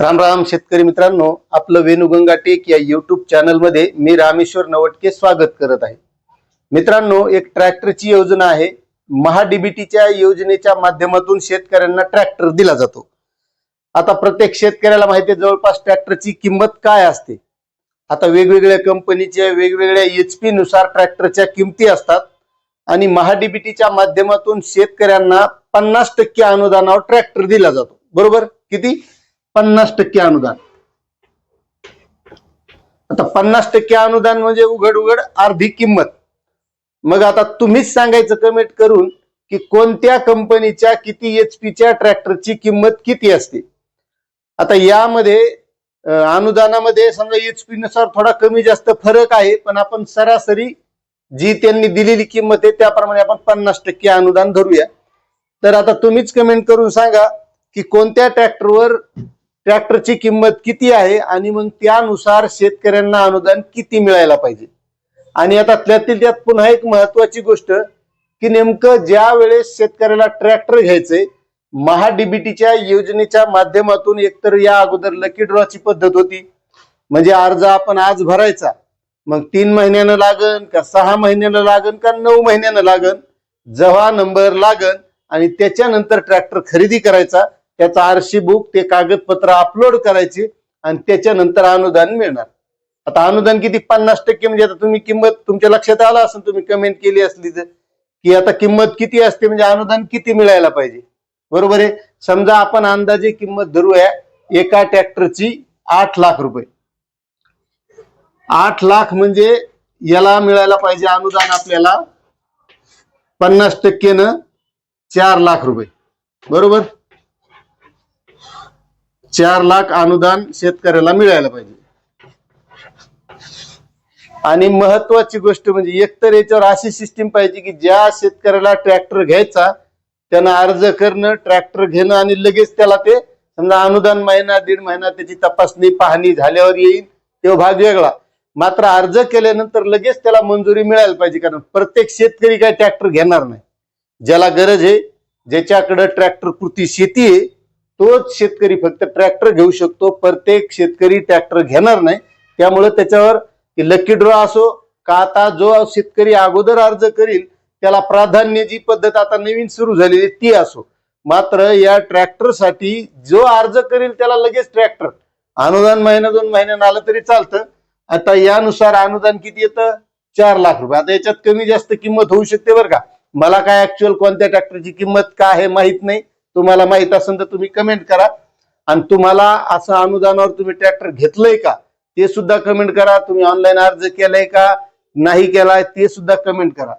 राम राम शेतकरी मित्रांनो आपलं वेणुगंगा टेक या युट्यूब चॅनलमध्ये मी रामेश्वर नवटके स्वागत करत आहे. मित्रांनो एक ट्रॅक्टरची योजना आहे. महाडीबीटीच्या योजनेच्या माध्यमातून शेतकऱ्यांना ट्रॅक्टर दिला जातो. आता प्रत्येक शेतकऱ्याला माहिती आहे जवळपास ट्रॅक्टरची किंमत काय असते? आता वेगवेगळ्या कंपनीच्या वेगवेगळ्या एच पी नुसार ट्रॅक्टरच्या किमती असतात. आणि महाडीबीटीच्या माध्यमातून शेतकऱ्यांना पन्नास टक्के अनुदानावर ट्रॅक्टर दिला जातो. बरोबर? किती? पन्नास टक्के अनुदान. आता पन्नास टक्के अनुदान म्हणजे उघड उघड अर्धी किंमत. मग आता तुम्हीच सांगायचं कमेंट करून की कोणत्या कंपनीच्या किती एच च्या ट्रॅक्टरची किंमत किती असते? आता यामध्ये अनुदानामध्ये समजा एच पी नुसार थोडा कमी जास्त फरक आहे पण आपण सरासरी जी त्यांनी दिलेली किंमत आहे त्याप्रमाणे आपण पन्नास टक्के अनुदान धरूया. तर आता तुम्हीच कमेंट करून सांगा की कोणत्या ट्रॅक्टरवर ट्रॅक्टरची किंमत किती आहे आणि मग त्यानुसार शेतकऱ्यांना अनुदान किती मिळायला पाहिजे? आणि आता त्यातील त्यात पुन्हा एक महत्वाची गोष्ट की नेमकं ज्या वेळेस शेतकऱ्याला ट्रॅक्टर घ्यायचंय महाडीबीटीच्या योजनेच्या माध्यमातून एकतर या अगोदर लकी ड्रॉची पद्धत होती. म्हणजे अर्ज आपण आज भरायचा. मग तीन महिन्यानं लागन का सहा महिन्यानं लागन का नऊ महिन्यानं लागन? जेव्हा नंबर लागन आणि त्याच्यानंतर ट्रॅक्टर खरेदी करायचा. त्याचा आरशी बुक ते कागदपत्र अपलोड करायचे आणि त्याच्यानंतर अनुदान मिळणार. आता अनुदान किती? पन्नास टक्के म्हणजे आता तुम्ही किंमत तुमच्या लक्षात आलं असेल तुम्ही कमेंट केली असली तर. की आता किंमत किती असते? म्हणजे अनुदान किती मिळायला पाहिजे? बरोबर आहे? समजा आपण अंदाजे किंमत धरूया एका ट्रॅक्टरची आठ लाख रुपये. आठ लाख म्हणजे याला मिळायला पाहिजे अनुदान आपल्याला पन्नास टक्केनं चार लाख रुपये. बरोबर? चार लाख अनुदान शेतकऱ्याला मिळायला पाहिजे. आणि महत्वाची गोष्ट म्हणजे एकतर याच्यावर अशी सिस्टीम पाहिजे की ज्या शेतकऱ्याला ट्रॅक्टर घ्यायचा त्यांना अर्ज करणं ट्रॅक्टर घेणं आणि लगेच त्याला ते समजा अनुदान महिना दीड महिना त्याची तपासणी पाहणी झाल्यावर येईल तो भाग वेगळा. मात्र अर्ज केल्यानंतर लगेच त्याला मंजुरी मिळायला पाहिजे कारण प्रत्येक शेतकरी काय ट्रॅक्टर घेणार नाही. ज्याला गरज आहे ज्याच्याकडे ट्रॅक्टर कृती शेती आहे तोच शेतकरी फक्त ट्रॅक्टर घेऊ शकतो. प्रत्येक शेतकरी ट्रॅक्टर घेणार नाही. त्यामुळे त्याच्यावर लकी ड्रॉ असो का आता जो शेतकरी अगोदर अर्ज करील त्याला प्राधान्य जी पद्धत आता नवीन सुरू झालेली ती असो. मात्र या ट्रॅक्टरसाठी जो अर्ज करील त्याला लगेच ट्रॅक्टर अनुदान महिना दोन महिन्यानं आलं तरी चालतं. आता यानुसार अनुदान किती येतं? चार लाख रुपये. आता याच्यात कमी जास्त किंमत होऊ शकते बरं का. मला काय ऍक्च्युअल कोणत्या ट्रॅक्टरची किंमत काय आहे माहीत नाही. तुम्हाला माहीत असेल तर तुम्ही कमेंट करा. आणि तुम्हाला असं अनुदानावर तुम्ही ट्रॅक्टर घेतलंय का ते सुद्धा कमेंट करा. तुम्ही ऑनलाईन अर्ज केलाय का नाही केलाय ते सुद्धा कमेंट करा.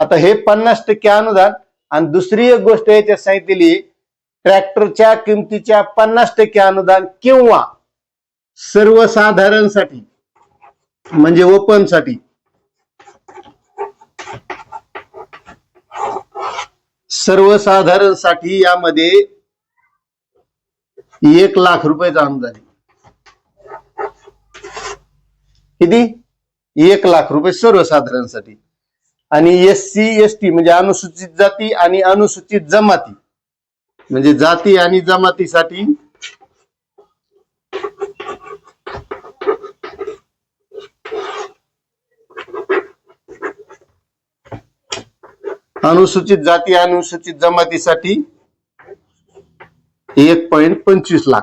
आता हे पन्नास टक्के अनुदान आणि दुसरी एक गोष्ट याच्यात सांगितलेली ट्रॅक्टरच्या किमतीच्या पन्नास टक्के अनुदान किंवा सर्वसाधारणसाठी म्हणजे ओपन सर्वसाधारणसाठी यामध्ये एक लाख रुपयाचं अनुदान किती? एक लाख रुपये सर्वसाधारणसाठी. आणि एस सी एस टी म्हणजे अनुसूचित जाती आणि अनुसूचित जमाती. म्हणजे जाती आणि जमातीसाठी अनुसूचित जाती अनुसूचित जमातीसाठी एक पॉइंट पंचवीस लाख.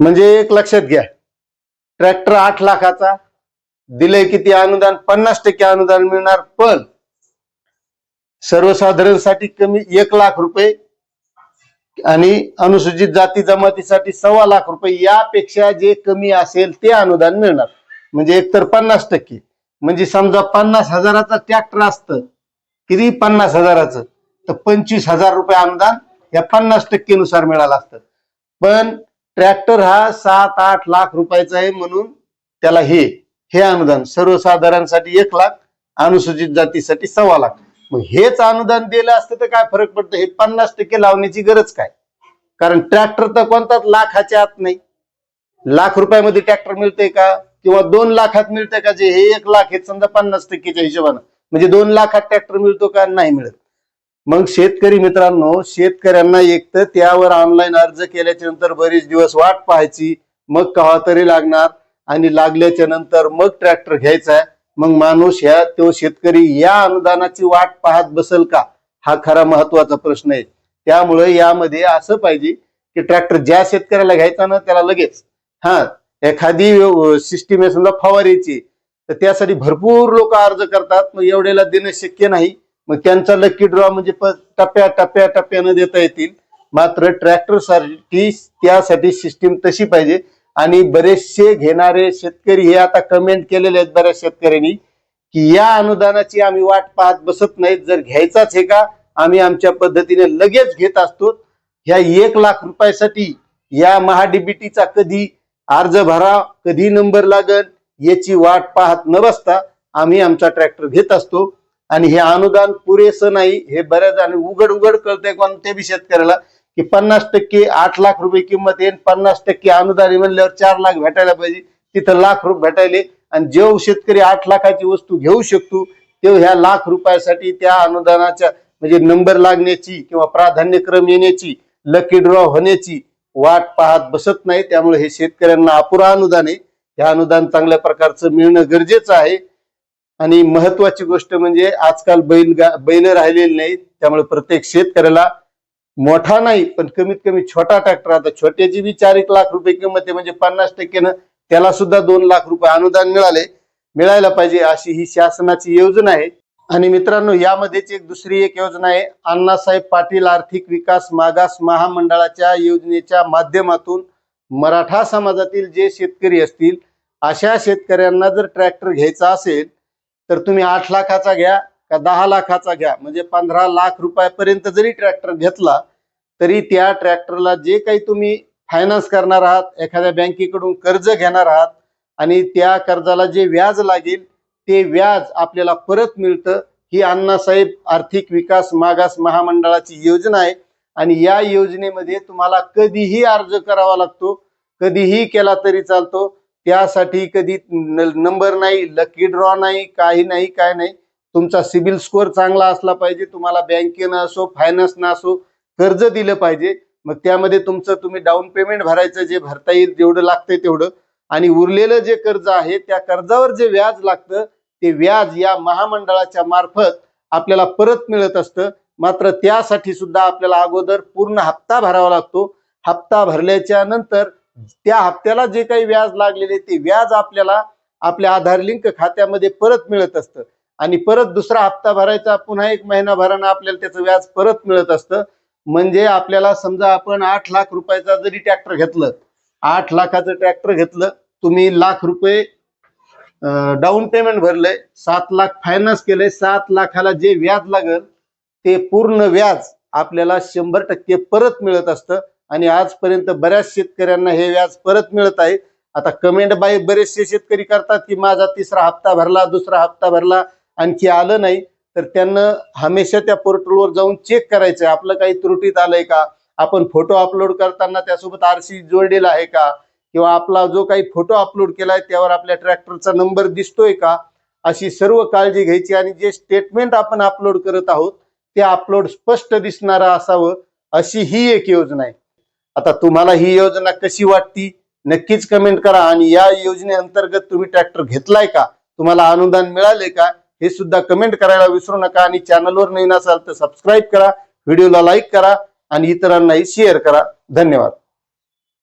म्हणजे एक लक्षात घ्या. ट्रॅक्टर आठ लाखाचा दिलंय किती अनुदान? पन्नास टक्के अनुदान मिळणार पण सर्वसाधारणसाठी कमी एक लाख रुपये आणि अनुसूचित जाती जमातीसाठी सव्वा लाख रुपये यापेक्षा जे कमी असेल ते अनुदान मिळणार. म्हणजे एकतर पन्नास टक्के. म्हणजे समजा पन्नास हजाराचा ट्रॅक्टर असतं किती? पन्नास हजाराचं. तर पंचवीस हजार रुपये अनुदान या पन्नास टक्केनुसार मिळालं असतं. पण ट्रॅक्टर हा सात आठ लाख रुपयाचा आहे म्हणून त्याला हे हे अनुदान सर्वसाधारणसाठी एक लाख अनुसूचित जातीसाठी सव्वा लाख. मग हेच अनुदान दिलं असतं तर काय फरक पडतं? हे पन्नास टक्के लावण्याची गरज काय? कारण ट्रॅक्टर तर कोणताच लाखाच्या आत नाही. लाख रुपयामध्ये ट्रॅक्टर मिळतंय का? किंवा दोन लाखात मिळते का जे हे एक लाख हे समजा पन्नास टक्केच्या हिशोबानं. म्हणजे दोन लाखात ट्रॅक्टर मिळतो का? नाही मिळत. मग शेतकरी मित्रांनो शेतकऱ्यांना एक तर त्यावर ऑनलाईन अर्ज केल्याच्यानंतर बरेच दिवस वाट पाहायची मग कवा तरी लागणार. आणि लागल्याच्या नंतर मग ट्रॅक्टर घ्यायचा आहे. मग माणूस ह्या तो शेतकरी या अनुदानाची वाट पाहत बसल का? हा खरा महत्त्वाचा प्रश्न आहे. त्यामुळे यामध्ये असं पाहिजे की ट्रॅक्टर ज्या शेतकऱ्याला घ्यायचा ना त्याला लगेच. हा एखादी सिस्टीम आहे समजा फवारीची तर त्यासाठी भरपूर लोक अर्ज करतात. मग एवढ्याला देणं शक्य नाही. मग त्यांचा लकी ड्रॉ म्हणजे टप्प्या टप्प्या टप्प्यानं देता येतील. मात्र ट्रॅक्टरसाठी त्यासाठी सिस्टीम तशी पाहिजे. आणि बरेचसे घेणारे शेतकरी हे आता कमेंट केलेले आहेत बऱ्याच शेतकऱ्यांनी की या अनुदानाची आम्ही वाट पाहत बसत नाहीत. जर घ्यायचाच हे का? आम्ही आमच्या पद्धतीने लगेच घेत असतो. ह्या एक लाख रुपयासाठी या महाडीबीटीचा कधी अर्ज भरा कधी नंबर लागल याची वाट पाहत न बसता आम्ही आमचा ट्रॅक्टर घेत असतो. आणि हे अनुदान पुरेसं नाही हे बऱ्याच आणि उघड उघड कळतंय कोणत्या बी शेतकऱ्याला की पन्नास टक्के आठ लाख रुपये किंमत येईल पन्नास टक्के अनुदान म्हणल्यावर चार लाख भेटायला पाहिजे तिथं लाख रुपये भेटायले. आणि जेव शेतकरी आठ लाखाची वस्तू घेऊ शकतो तेव्हा ह्या लाख रुपयासाठी त्या अनुदानाच्या म्हणजे नंबर लागण्याची किंवा प्राधान्यक्रम येण्याची लकी ड्रॉ होण्याची वाट पाहत बसत नाही. त्यामुळे हे शेतकऱ्यांना अपुरा अनुदान आहे. हे अनुदान चांगल्या प्रकारचं मिळणं गरजेचं आहे. आणि महत्वाची गोष्ट म्हणजे आजकाल बैल बैल राहिलेली नाहीत. त्यामुळे प्रत्येक शेतकऱ्याला मोठा नाही पण कमीत कमी छोटा ट्रॅक्टर आता छोट्याची बी चार एक लाख रुपये किंमत आहे. म्हणजे पन्नास टक्केनं त्याला सुद्धा दोन लाख रुपये अनुदान मिळाले मिळायला पाहिजे अशी ही शासनाची योजना आहे. आणि मित्रांनो यामध्येच एक दुसरी एक योजना आहे. अण्णासाहेब पाटील आर्थिक विकास मागास महामंडळाच्या योजनेच्या माध्यमातून मराठा समाजातील जे शेतकरी असतील अशा शेतकऱ्यांना जर ट्रॅक्टर घ्यायचा असेल तर तुम्ही आठ लाखाचा घ्या का दहा लाखाचा घ्या. म्हणजे पंधरा लाख रुपयापर्यंत जरी ट्रॅक्टर घेतला तरी त्या ट्रॅक्टरला जे काही तुम्ही फायनान्स करणार आहात एखाद्या बँकेकडून कर्ज घेणार आहात आणि त्या कर्जाला जे व्याज लागेल ते व्याज आपल्याला परत मिळतं. ही अण्णासाहेब आर्थिक विकास मागास महामंडळाची योजना आहे. आणि या योजनेमध्ये तुम्हाला कधीही अर्ज करावा लागतो. कधीही केला तरी चालतो. त्यासाठी कधी नंबर नाही लकी ड्रॉ नाही काही नाही काय नाही. तुमचा सिबिल स्कोअर चांगला असला पाहिजे. तुम्हाला बँकेनं असो फायनान्सनं असो कर्ज दिलं पाहिजे. मग त्यामध्ये तुमचं तुम्ही डाऊन पेमेंट भरायचं जे भरता येईल जेवढं लागतंय तेवढं. आणि उरलेलं जे कर्ज आहे त्या कर्जावर जे व्याज लागतं ते व्याज या महामंडळाच्या मार्फत आपल्याला परत मिळत असतं. मात्र त्यासाठी सुद्धा आपल्याला अगोदर पूर्ण हप्ता भरावा लागतो. हप्ता भरल्याच्या नंतर त्या हप्त्याला जे काही व्याज लागलेले ते व्याज आपल्याला आपल्या आधार लिंक खात्यामध्ये परत मिळत असतं. आणि परत दुसरा हप्ता भरायचा पुन्हा एक महिना भरानं आपल्याला त्याचं व्याज परत मिळत असतं. म्हणजे आपल्याला समजा आपण आठ लाख रुपयाचा जरी ट्रॅक्टर घेतलं आठ लाखाचं ट्रॅक्टर घेतलं तुम्ही लाख रुपये डाऊन पेमेंट भरलंय. सात लाख फायनान्स केलंय. सात लाखाला जे व्याज लागल ते पूर्ण व्याज आपल्याला शंभर टक्के परत मिळत असतं. आणि आजपर्यंत बऱ्याच शेतकऱ्यांना हे व्याज परत मिळत आहे. आता कमेंट बाय बरेचसे शेतकरी करतात की माझा तिसरा हप्ता भरला दुसरा हप्ता भरला आणखी आलं नाही. तर त्यांना हमेशा त्या पोर्टलवर जाऊन चेक करायचंय. आपलं काही त्रुटीत आलंय का? आपण फोटो अपलोड करताना त्यासोबत आरसी जोडलेला आहे का? किंवा आपला जो काही फोटो अपलोड केलाय त्यावर आपल्या ट्रॅक्टरचा नंबर दिसतोय का? अशी सर्व काळजी घ्यायची आणि जे स्टेटमेंट आपण अपलोड करत आहोत ते अपलोड स्पष्ट दिसणारं असावं अशी ही एक योजना आहे. आता तुम्हाला ही योजना कशी वाटती? नक्कीच कमेंट करा आणि या योजनेअंतर्गत तुम्ही ट्रॅक्टर घेतलाय का? तुम्हाला अनुदान मिळाले का? हे सुद्धा कमेंट करायला विसरू नका आणि चॅनलवर नवीन असाल तर सबस्क्राईब करा व्हिडिओला लाईक करा आणि इतरांनाही शेअर करा. धन्यवाद.